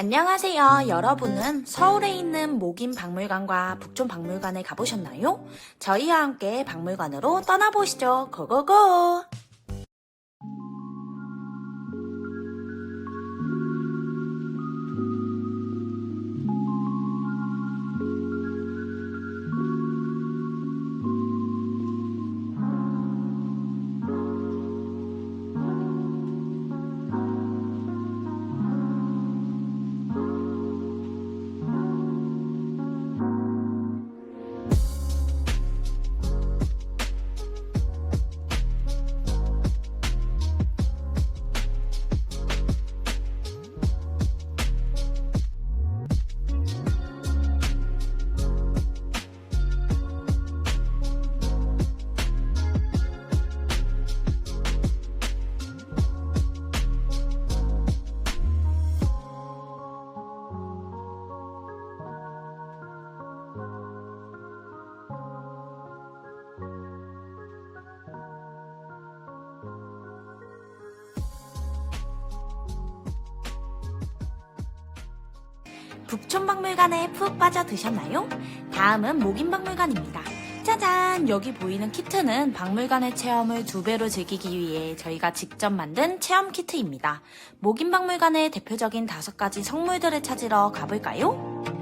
안녕하세요. 여러분은 서울에 있는 목인 박물관과 북촌 박물관에 가보셨나요? 저희와 함께 박물관으로 떠나보시죠. 고고고! 북촌 박물관에 푹 빠져 드셨나요? 다음은 목인 박물관입니다. 짜잔! 여기 보이는 키트는 박물관의 체험을 두 배로 즐기기 위해 저희가 직접 만든 체험 키트입니다. 목인 박물관의 대표적인 다섯 가지 성물들을 찾으러 가볼까요?